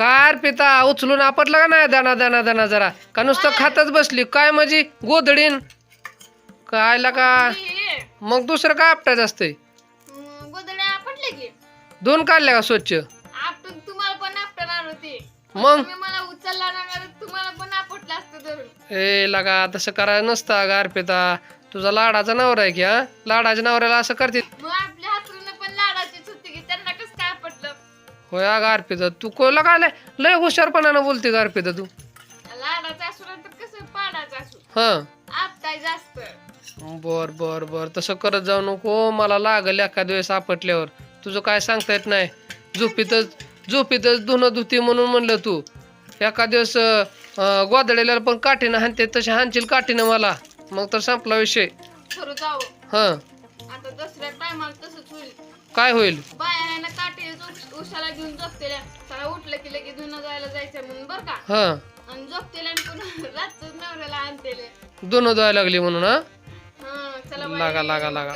Car पिता उचलून आपटलं का नाही? दाना दाना दाना जरा. का नुसतं खातच बसली? काय माझी गोधडीन. काय का? मग दुसरं काय आपटायचं असतंय? गोदड्या आपटले की. दोन काढल्या का स्वच्छ? आपटून तुम्हाला पण आपटणार होते. मग? तुम्ही मला उचलला नाही तुम्हाला पण आपटलं असतं धरून ए लगा तसं करायचं नसतं गार पिता तुझा लाडाचा नवरा आहे की हा? लाडाच्या नवऱ्याला असं करते. मग होय हा गार पिता तू कोला काय लय लय हुशारपणानं बोलते गार पिता तू. लाडाचं असू नाही तर कसं पाडाचं असू. हं. आपटाय जास्त. बर बर बर. तसं करत जाऊ नको. मला लागल एखाद वेळेस आपटल्यावर. तुझं काय सांगता येत नाही. झोपीतच झोपीतच धुणं धुती म्हणून म्हणलं तू. एका दिवस अं, गोदड्याला पण काठीनं हाणते तसे हाणशील काठीनं मला. मग तर संपला विषय. खरं हं. आता दुसऱ्या टायमाला तसंच होईल. काय होईल? बाया उशाला घेऊन झोपतेल्या. सगळं उठलं की लगेच धुणं जायला जायचं म्हणून बरं का? हं. आणि झोपतेल्या आणि पुन्हा रातच नवऱ्याला आणतेले धुणं धुवायला लागली म्हणून हा? हा चला बाई, लागा, लागा, लागा.